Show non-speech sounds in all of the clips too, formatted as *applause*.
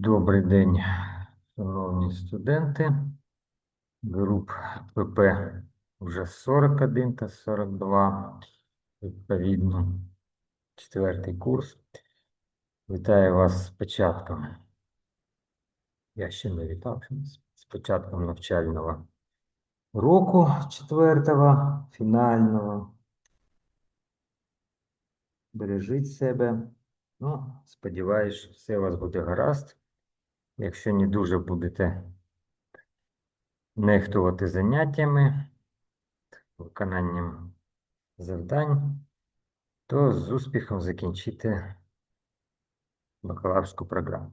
Добрий день, шановні студенти. Груп ПП вже 41 та 42, відповідно, четвертий курс. Вітаю вас з початком. Я ще не вітав з початком навчального року четвертого, фінального. Бережіть себе. Ну, сподіваюсь, що все у вас буде гаразд. Якщо не дуже будете нехтувати заняттями, виконанням завдань, то з успіхом закінчите бакалаврську програму.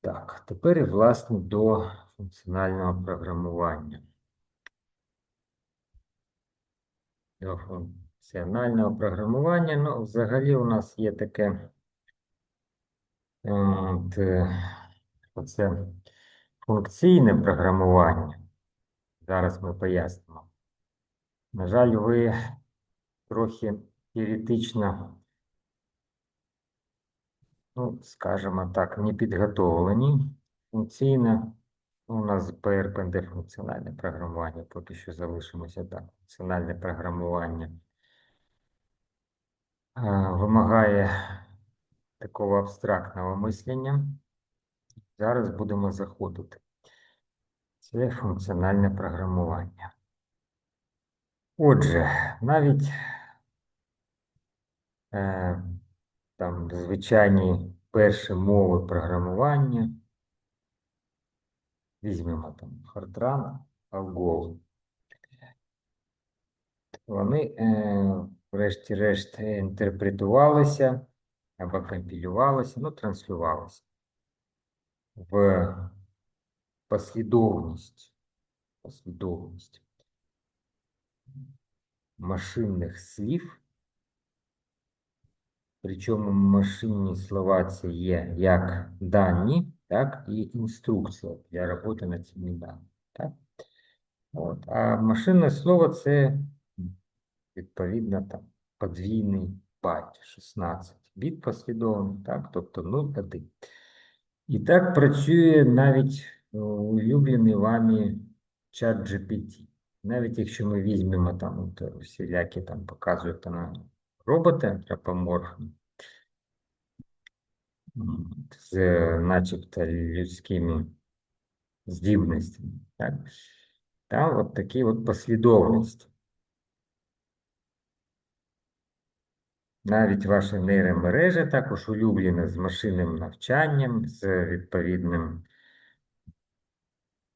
Так, тепер, власне, до функціонального програмування. До функціонального програмування, ну, взагалі у нас є таке. От, е, Оце функційне програмування. Зараз ми пояснимо. На жаль, ви трохи теоретично, ну, скажімо так, не підготовлені. Функційне, ну, у нас ПРПНД функціональне програмування, поки що залишимося так. Функціональне програмування вимагає такого абстрактного мислення. Зараз будемо заходити. Це функціональне програмування. Отже, навіть е, там звичайні перші мови програмування. Візьмемо там Fortran, Algol. Вони, е, врешті-решт, інтерпретувалися або компілювалися, ну, транслювалися в послідовність, послідовність машинних слів. Причому машинні слова це є як дані, так і інструкція для роботи над цими даними. Так? От. А машинне слово це відповідно там подвійний байт, 16 біт послідовний, так? тобто 0, 1. І так працює навіть е, улюблений вами чат GPT. Навіть якщо ми візьмемо там от, всілякі там показують там роботи антропоморфні, з начебто людськими здібностями, так? Там от такі от послідовності. Навіть ваша нейромережа також улюблена з машинним навчанням, з відповідним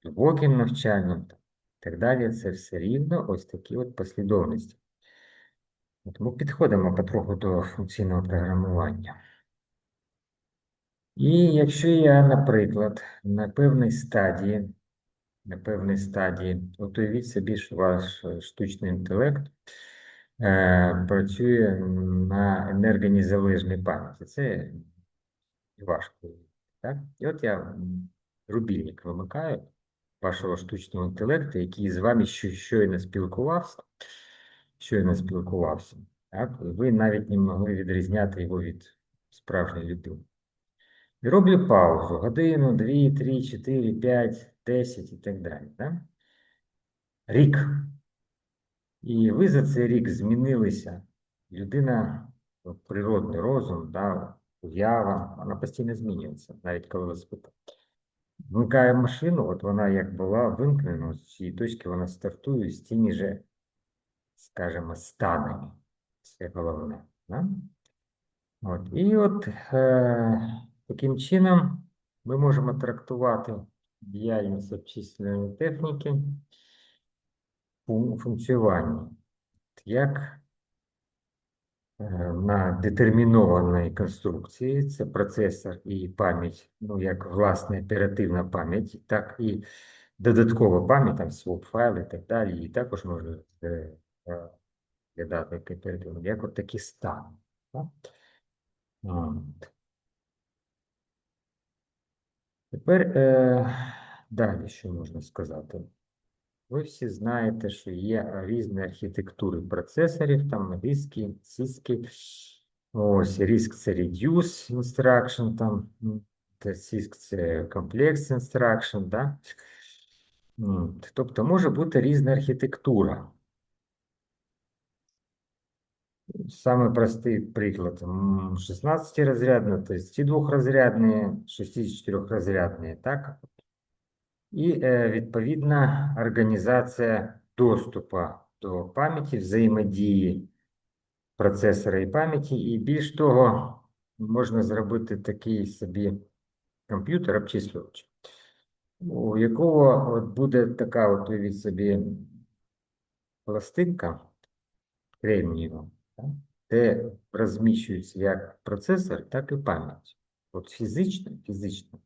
глибоким навчанням і так далі. Це все рівно ось такі от послідовності. Ми підходимо потроху до функційного програмування. І якщо я, наприклад, на певній стадії, на певній стадії, от уявіть собі, що ваш штучний інтелект працює на енергонезалежній пам'яті. Це важко. Так? І от я рубільник вимикаю вашого штучного інтелекту, який з вами щойно спілкувався, щойно спілкувався. Так? Ви навіть не могли відрізняти його від справжньої людини. І роблю паузу. Годину, дві, три, чотири, п'ять, десять і так далі. Так? Рік. І ви за цей рік змінилися. Людина, ну, природний розум, да, уява, вона постійно змінюється, навіть коли ви спитаєте. Вмикає машину, от вона як була вимкнена, з цієї точки вона стартує з тими же, скажімо, станами. Це головне. Да? От. І от е, таким чином ми можемо трактувати діяльність обчислювальної техніки фун- функціонування як е, на детермінованій конструкції, це процесор і пам'ять, ну як власне оперативна пам'ять, так і додаткова пам'ять, там своп файл і так далі, і також можна е, е, глядати як от такі стани. Тепер е, далі, що можна сказати? Ви всі знаєте, що є різні архітектури процесорів, там різки, сіски. Ось, ріск це reduce instruction, там м, CISC – це Complex Instruction, да? М, Тобто може бути різна архітектура. Самый простий приклад. 16-розрядний, то есть 2-розрядні, 64-розрядні, так? І е, відповідна організація доступу до пам'яті, взаємодії процесора і пам'яті. І більш того, можна зробити такий собі комп'ютер обчислювач, у якого от буде така, от уявіть собі, пластинка кремнієва, де розміщується як процесор, так і пам'ять. От фізично, фізично.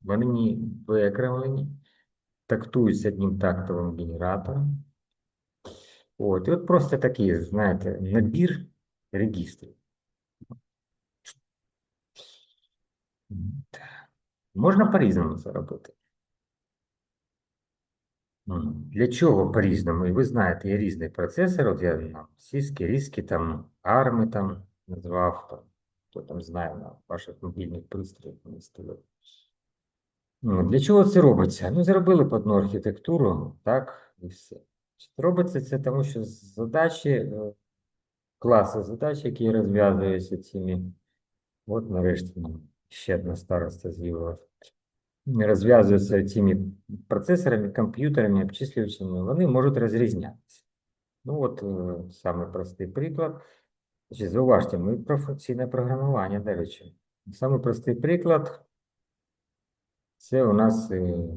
Вони виокремлені, тактуються одним тактовим генератором. От, і от просто такий, знаєте, набір регістрів. Можна по-різному це робити. Для чого по-різному? І ви знаєте, є різний процесор. От я на сіськи, різки, там, арми там назвав, там, хто там знає на ваших мобільних пристроях. Ну, Для чого це робиться? Ну, зробили б одну архітектуру, так, і все. Робиться це тому, що задачі, е, класи задач, які розв'язуються цими, от нарешті ну, ще одна староста з'явилася, розв'язуються цими процесорами, комп'ютерами, обчислювачами, вони можуть розрізнятися. Ну, от е, саме простий приклад. Зауважте, ми про функційне програмування, до речі. Самий простий приклад це у нас е,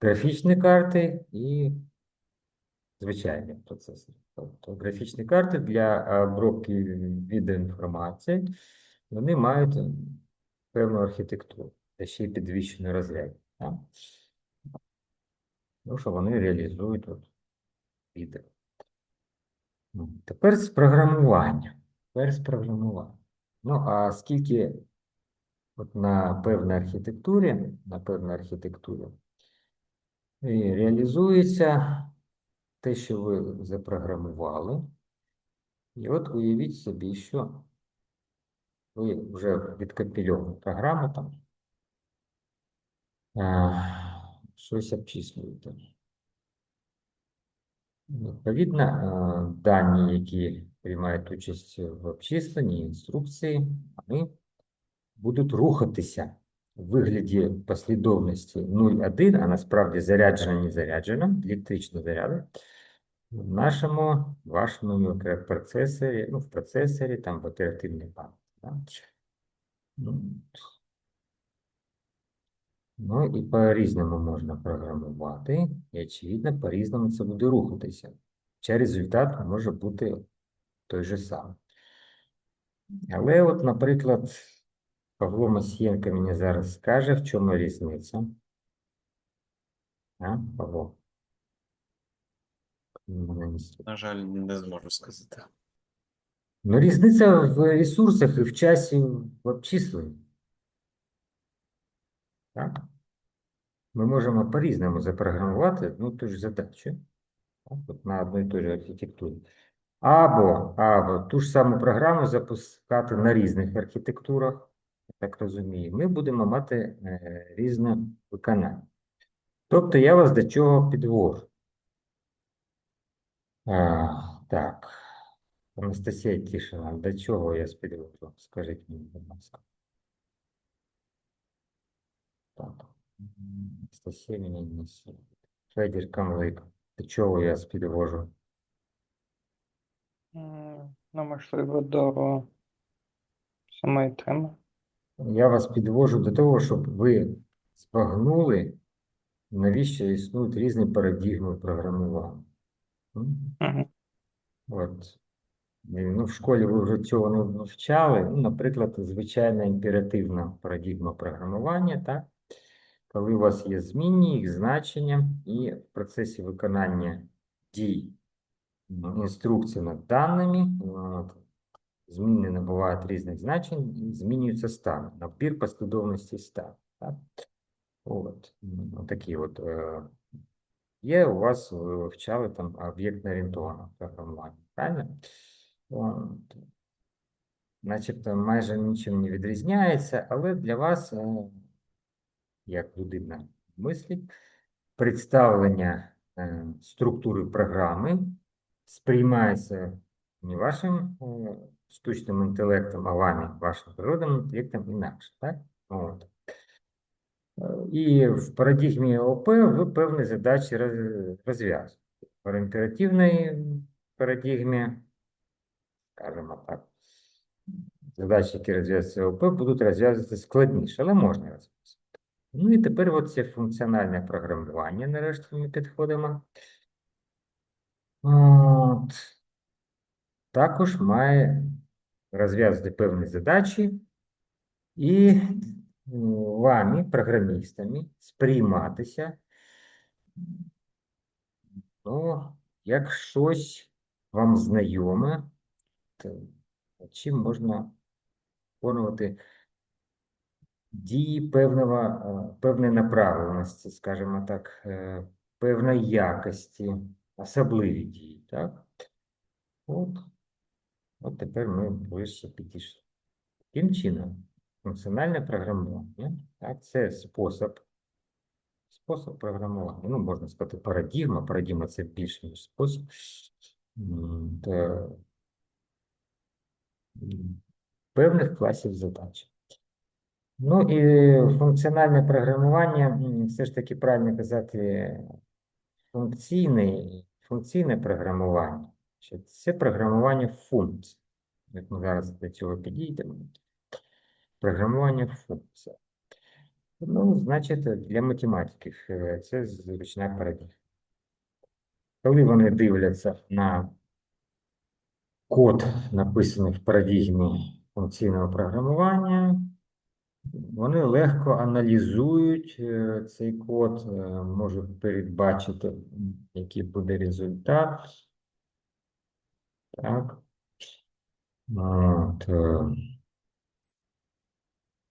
графічні карти і звичайні процесори. Тобто графічні карти для обробки відеоінформації, вони мають е, певну архітектуру, та ще й підвищений розряд. Ну, що вони реалізують от відео. Тепер з програмування. Тепер з програмування. Ну, а скільки от на певній архітектурі, на певній архітектурі і реалізується те, що ви запрограмували. І от уявіть собі, що ви вже відкомпільована програма там, щось обчислюєте. Відповідно, дані, які приймають участь в обчисленні, інструкції, вони будуть рухатися в вигляді послідовності 0,1, а насправді заряджено, не заряджено, електрично заряду, в нашому, вашому мікропроцесорі, ну, в процесорі, там, в оперативній пам'яті. Да? Ну, Ну і по-різному можна програмувати, і, очевидно, по-різному це буде рухатися. Хоча результат може бути той же самий. Але, от, наприклад, Павло Масієнко мені зараз скаже, в чому різниця. А, Павло? На жаль, не зможу сказати. Ну, різниця в ресурсах і в часі в обчисленні. Так? Ми можемо по-різному запрограмувати одну ту ж задачу так, от на одній і тій ж архітектурі. Або, або ту ж саму програму запускати на різних архітектурах, так розумію, ми будемо мати е, різне виконання. Тобто я вас до чого підвожу. А, так, Анастасія Тішина, до чого я підвожу? Скажіть мені, будь ласка. Так. Анастасія мені не слухає. Федір Камлик, до чого я підвожу? М, Ну, можливо, до самої теми. Я вас підвожу до того, щоб ви збагнули, навіщо існують різні парадігми програмування. От. Ну, в школі ви вже цього не вивчали. Ну, наприклад, звичайна імперативна парадігма програмування, так? Коли у вас є змінні, їх значення, і в процесі виконання дій інструкцій над даними, зміни набувають різних значень, змінюється стан, набір послідовності стан. Так? От, такі от. Е, є у вас, ви вивчали там об'єктно орієнтоване програмування, правильно? От. начебто майже нічим не відрізняється, але для вас, е, як людина мислить, представлення е, структури програми сприймається не вашим е, штучним інтелектом, а вами, вашим природним інтелектом інакше, так? От. Е, І в парадигмі ОП ви певні задачі роз- розв'язуєте. В імперативній парадигмі, скажімо так, задачі, які розв'язуються ОП, будуть розв'язуватися складніше, але можна розв'язати. Ну і тепер от це функціональне програмування, нарешті ми підходимо. От. Також має розв'язати певні задачі і м, вами, програмістами, сприйматися ну, як щось вам знайоме, то чим можна виконувати дії певного, е, певної направленості, скажімо так, е, певної якості, особливі дії, так? От, от тепер ми ближче підійшли. Таким чином, функціональне програмування, так, це спосіб, спосіб програмування. Ну, можна сказати, парадігма. Парадігма це більше, ніж спосіб. Певних класів задач. Ну і функціональне програмування, все ж таки правильно казати, функційне, функційне програмування. Це програмування функцій. Як ми зараз до цього підійдемо. Програмування функцій. Ну, значить, для математиків е, це зручна парадигма. Коли вони дивляться на код, написаний в парадигмі функційного програмування, вони легко аналізують е, цей код, е, можуть передбачити, який буде результат. Так. От, е,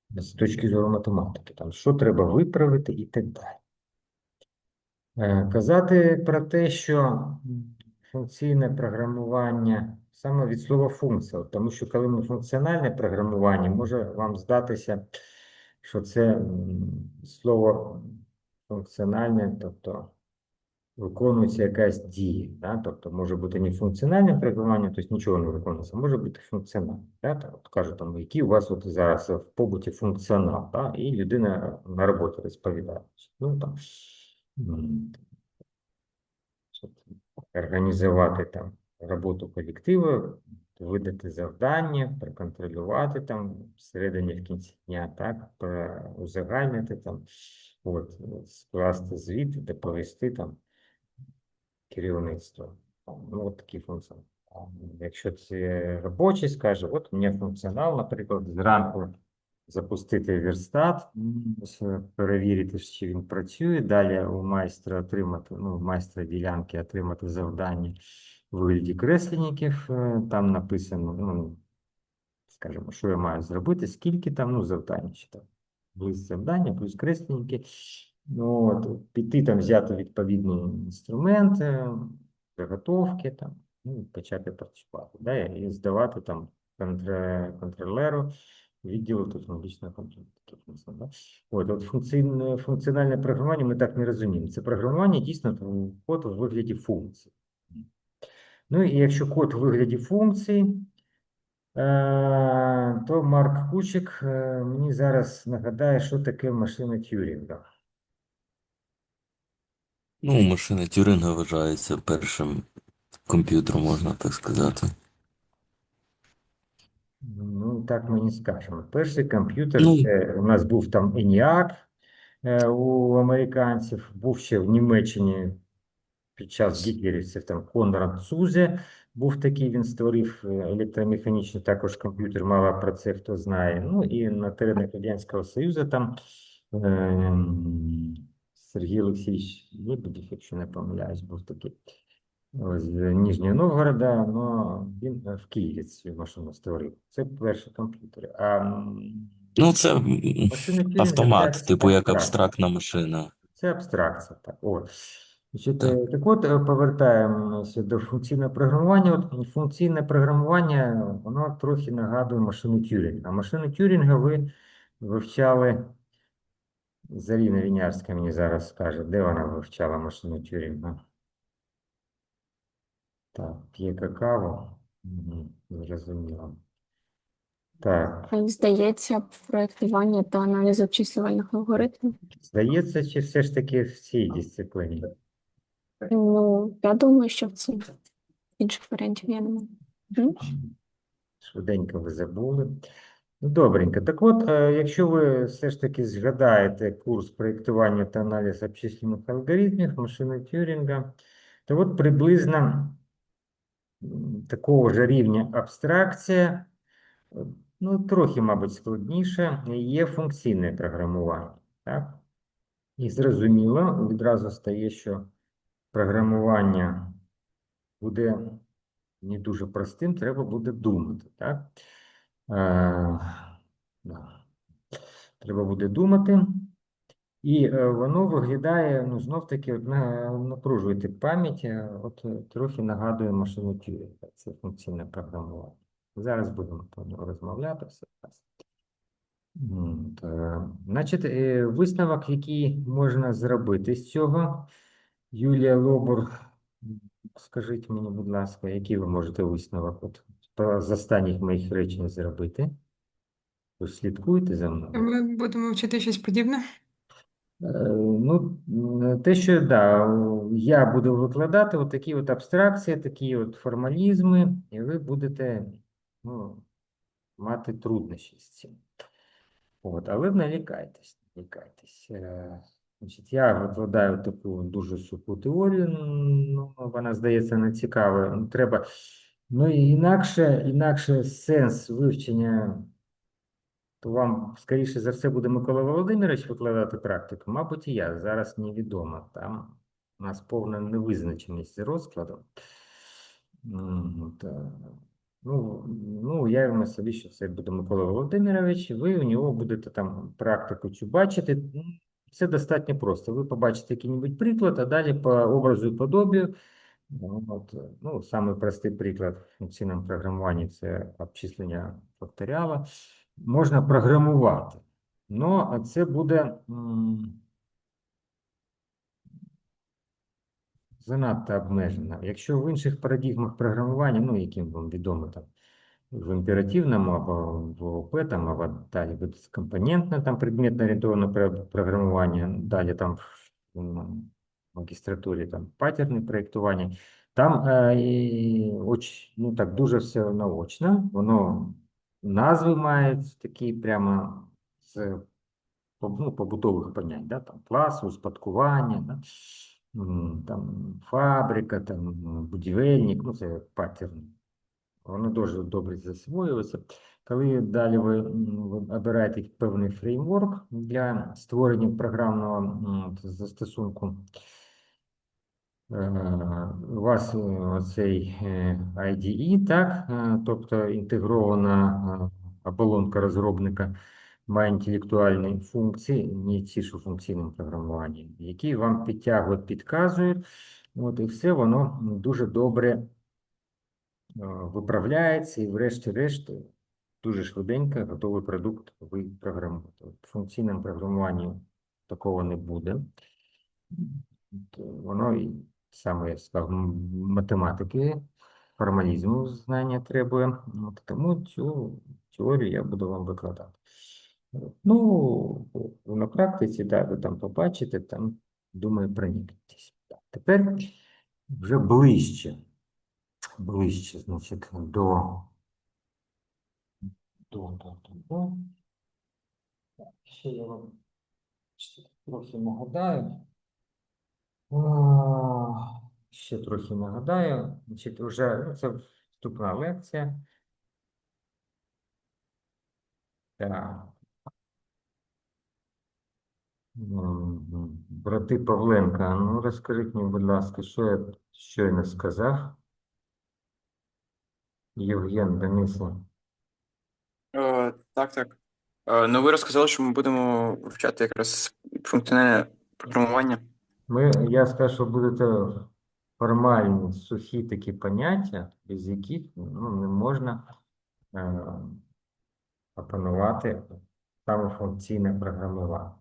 з точки зору математики, там, що треба виправити і так далі. Е, Казати про те, що функційне програмування саме від слова функція, тому що коли ми функціональне програмування, може вам здатися, що це слово функціональне, тобто виконується якась дія, да? Тобто може бути не функціональне програмування, тобто нічого не виконується, може бути функціональне. Да? От кажуть, там, який у вас от зараз в побуті функціонал, да? і людина на роботі розповідає. Ну, там, організувати там роботу колективу, видати завдання, проконтролювати там всередині в кінці дня, так, узагальнити там, от, скласти звіт, доповісти там керівництво. Ну, от такий функціонал. Якщо це робочий, скаже, от у мене функціонал, наприклад, зранку запустити верстат, перевірити, чи він працює. Далі у майстра отримати, ну, майстра ділянки отримати завдання у вигляді кресленників. е, Там написано, ну, скажімо, що я маю зробити, скільки там, ну, завдань, чи там, плюс завдання, плюс кресленники. Ну, от, піти там взяти відповідні інструменти, заготовки там, ну, почати працювати, да, і здавати там контр- контролеру відділу технологічного контролю. да. От, от функційне, функціональне програмування ми так не розуміємо. Це програмування дійсно там, код у вигляді функцій. Ну і якщо код у вигляді функцій, е, то Марк Кучик е, мені зараз нагадає, що таке машина Тюрінга. Ну, машина Тюринга вважається першим комп'ютером, можна так сказати. Ну, так ми не скажемо. Перший комп'ютер Ну. це у нас був там ENIAC е, у американців, був ще в Німеччині під час гітлерівців там Конрад Цузе був такий, він створив е, електромеханічний також комп'ютер, мало про це хто знає. Ну і на теренах Радянського Союзу там ем, Сергій Олексійович Лебедєв, якщо не помиляюсь, був такий з Нижнього Новгорода, але він е, в Києві цю машину створив. Це перший комп'ютер. А Ну, це автомат, це типу як абстрактна машина. Це абстракція, так. От. Значить, Так. е, так от, е, повертаємося до функційного програмування. От функційне програмування, воно трохи нагадує машину Тюрінга. А машину Тюрінга ви вивчали, Заріна Вінярська мені зараз скаже, де вона вивчала машину Тюрінга? Так, п'є какао. Угу, зрозуміло. Так, Здається, проєктування та аналіз обчислювальних алгоритмів. здається, чи все ж таки в цій дисципліні? Ну, я думаю, що в цій інших варіантів я не маю. Швиденько ви забули. Ну, добренько. Так от, е, якщо ви все ж таки згадаєте курс проєктування та аналіз обчислювальних алгоритмів машини Тюрінга, то от приблизно такого ж рівня абстракція, ну, трохи, мабуть, складніше, є функційне програмування. Так? І зрозуміло, відразу стає, що програмування буде не дуже простим, треба буде думати, так? Е. Треба буде думати. І е, воно виглядає, ну, знов-таки, от, напружуєте пам'ять, е, от трохи нагадує машину Тюрінга, це функційне програмування. Зараз будемо про нього розмовляти все. раз. Значить, висновок, який можна зробити з цього, Юлія Лобур, скажіть мені, будь ласка, який ви можете висновок от, з останніх моїх речень зробити? Ви слідкуєте за мною? Ми будемо вчити щось подібне. Е, Ну, те, що да, я буду викладати от такі от абстракції, такі от формалізми, і ви будете ну, мати труднощі з цим. От, але не лякайтесь. Е, Значить, я викладаю таку дуже суху теорію, ну, вона здається не цікава. Треба, ну інакше, інакше сенс вивчення то вам, скоріше за все, буде Микола Володимирович викладати практику, мабуть, і я. Зараз невідомо. Там у нас повна невизначеність з розкладом. Ну, ну, уявимо собі, що це буде Микола Володимирович, ви у нього будете там практику цю бачити. Це достатньо просто. Ви побачите який-небудь приклад, а далі по образу і подобію. Ну, От, е, ну, самий простий приклад в функційному програмуванні це обчислення факторіала можна програмувати. Ну, це буде занадто обмежено. Якщо в інших парадігмах програмування, ну, яким вам відомо там, в імперативному або в ООП, там, або далі буде компонентне, там предметно орієнтоване програмування, далі там м, магістратурі там патерне проєктування, там е, оч, ну, так, дуже все наочно, воно назви мають такі прямо з ну, побутових понять, да, там клас, успадкування, да, там фабрика, там будівельник, ну це паттерн. Воно дуже добре засвоюється. Коли далі ви, обираєте певний фреймворк для створення програмного застосунку, у вас е, цей IDE, так, е, тобто інтегрована е, оболонка розробника має інтелектуальні функції, не ті, що в функційному програмуванні, які вам підтягують, підказують, от, і все воно дуже добре е, виправляється, і врешті-решт дуже швиденько готовий продукт ви програмуєте. В функційному програмуванні такого не буде. Е, Воно саме я сказав, математики, формалізму знання треба. От, тому цю теорію я буду вам викладати. Ну, на практиці, да, ви там побачите, там, думаю, проникнетесь. Тепер вже ближче, ближче, значить, до, до, до, до. Ще я вам трохи нагадаю. О, Ще трохи нагадаю. Значить, вже ну, це вступна лекція. Так. Брати Павленка, ну розкажіть мені, будь ласка, що я щойно сказав? Євген Дениса. Е, так, так. Е, ну, ви розказали, що ми будемо вивчати якраз функціональне програмування. Ми, я скажу, що будете формальні, сухі такі поняття, без яких ну, не можна е, опанувати саме функційне програмування.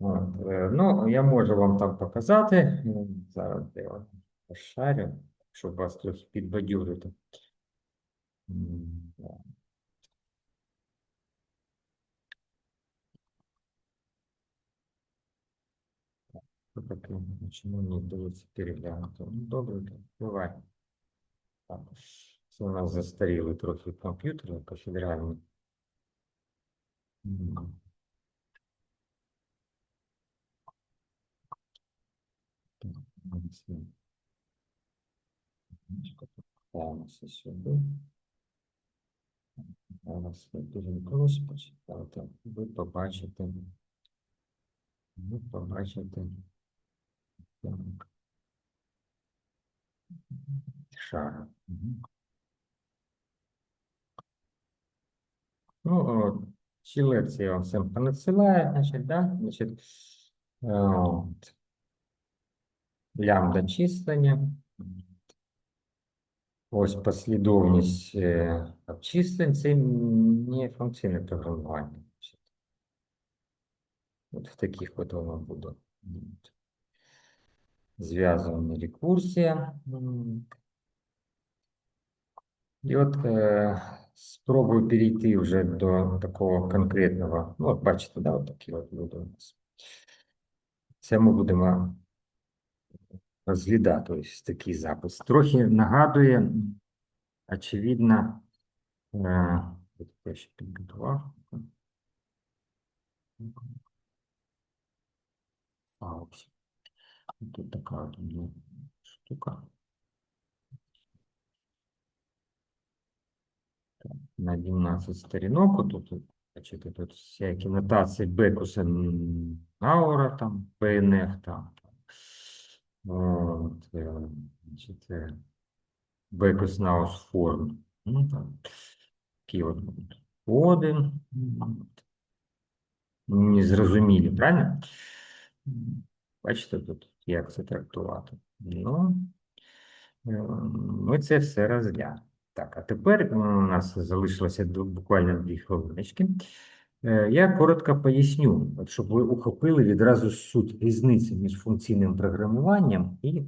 От, е, ну, я можу вам там показати. Ну, Зараз я пошарю, щоб вас трохи підбадьорити. М, да. Що таке? Чому не вдається переглянути? Ну, добре, то буває. Так. Це у нас застаріли трохи комп'ютери. Так. Значить, Повертаємося сюди. Зараз я перемкнусь, почитайте. Ви побачите. Ви побачите. Так. Шар. Мгм. Ну, ці лекції я вам всім понадсилаю, значить, да? Значить, е, от. лямбда числення. Ось послідовність е, обчислень, це не функційне програмування. От в таких от воно буде. Зв'язана рекурсія. І от е, спробую перейти вже до такого конкретного. Ну, от бачите, да, от такі от люди у нас. Це ми будемо розглядати ось такий запис. Трохи нагадує, очевидно, е, я ще підготував. А, ось. Тут така от у штука. На 12 сторінок, тут, бачите, тут всякі нотації Бекуса Наура, там, ПНФ, там. От, е, значить, е, Бекус Наус форм. Ну, там, такі от м, Незрозумілі, правильно? Бачите тут, як це трактувати. Ну, е, ми це все розглянемо. Так, а тепер е, у нас залишилося буквально дві хвилиночки. Е, Я коротко поясню, от щоб ви ухопили відразу суть різниці між функційним програмуванням і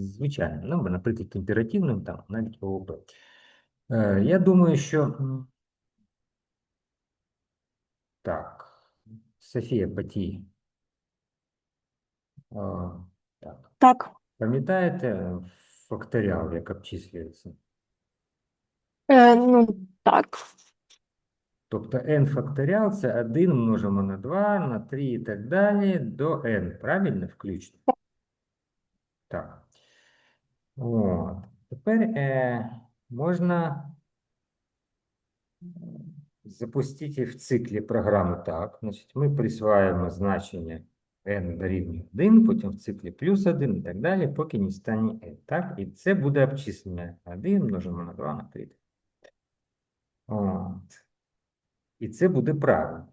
звичайним, ну, наприклад, імперативним, там, навіть ООП. Я думаю, що так, Софія Патій. Так, Так. пам'ятаєте факторіал, як обчислюється? Е, ну, так. Тобто n факторіал це 1 множимо на 2, на 3 і так далі до n, правильно, включно? Так. От. Тепер е, можна запустити в циклі програму так. Значить, ми присваємо значення n дорівнює 1, потім в циклі плюс 1 і так далі, поки не стане n. Так? І це буде обчислення 1 множимо на 2 на 3. От. І це буде правильно.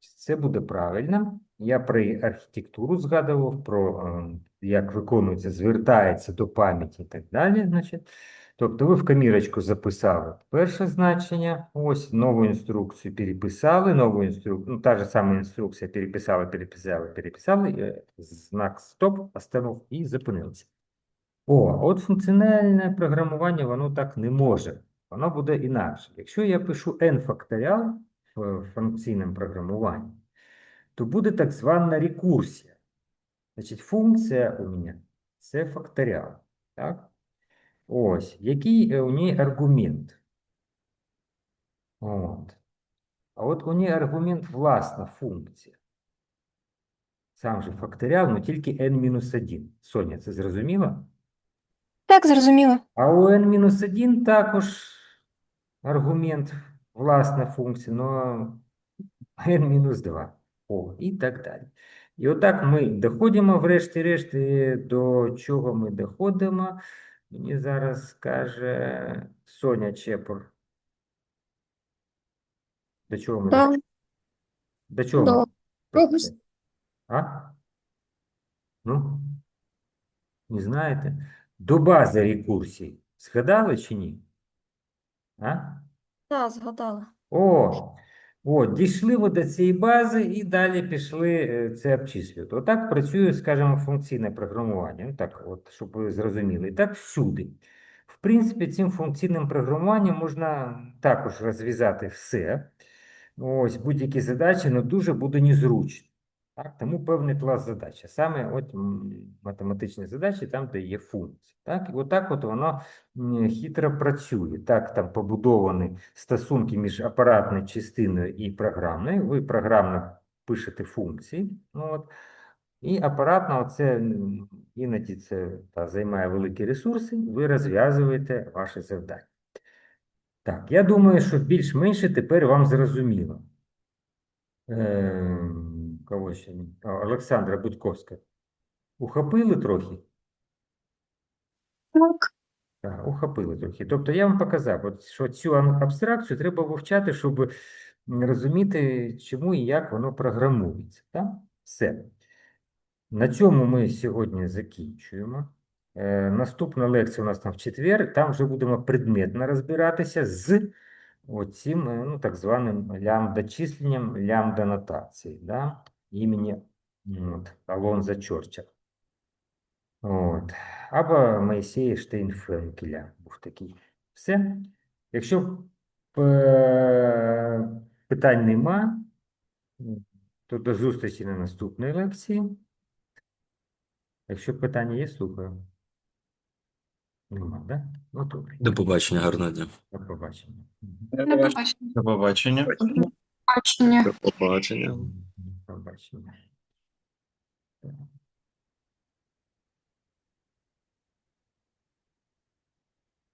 Це буде правильно. Я про архітектуру згадував, про е, як виконується, звертається до пам'яті і так далі. Значить. Тобто ви в камірочку записали перше значення, ось нову інструкцію переписали, нову інструкцію, ну та ж сама інструкція переписали, переписали, переписали, е, знак стоп, останов і зупинилися. О, от функціональне програмування воно так не може. Воно буде інакше. Якщо я пишу n факторіал в функційному програмуванні, то буде так звана рекурсія. Значить, функція у мене це факторіал. Так? Ось, який е, у неї аргумент. От. А от у неї аргумент власна функція. Сам же факторіал, ну тільки n-1. Соня, це зрозуміло? Так, зрозуміло. А у n-1 також аргумент власна функція, але *laughs* n-2. О, і так далі. І отак ми доходимо, врешті-решт, до чого ми доходимо. Мені зараз скаже Соня Чепур. До чого ми Так. До чого До ми Прогрес. А? Ну, не знаєте? До бази рекурсій. Згадали чи ні? А? Так, згадала. О, о, дійшли ви до цієї бази і далі пішли е, це обчислювати. Отак працює, скажімо, функційне програмування. Ну так, от, щоб ви зрозуміли. І так всюди. В принципі, цим функційним програмуванням можна також розв'язати все. Ось будь-які задачі, але дуже буде незручно. Так? Тому певний клас задач. Саме от математичні задачі, там, де є функції. Так? І отак от воно хитро працює. Так, там побудовані стосунки між апаратною частиною і програмною. Ви програмно пишете функції. Ну, от, і апаратно це іноді це та, займає великі ресурси, ви розв'язуєте ваші завдання. Так, я думаю, що більш-менше тепер вам зрозуміло. Ем, кого ще? Олександра Будковська. Ухопили трохи? Так. Так, ухопили трохи. Тобто я вам показав, от, що цю абстракцію треба вивчати, щоб розуміти, чому і як воно програмується. Так? Все. На цьому ми сьогодні закінчуємо. Е, наступна лекція у нас там в четвер. Там вже будемо предметно розбиратися з оцим, е, ну, так званим лямбда-численням, лямбда-нотації, да? Імені м, от, Алонза Чорча. От. Або Моїсея Штейнфенкеля був такий. Все. Якщо питань нема, то до зустрічі на наступній лекції. Якщо питання є, слухаю. Нема, да? Ну, добре. До побачення, гарного дня. До побачення. До побачення. До побачення. До побачення. from Vaishnav.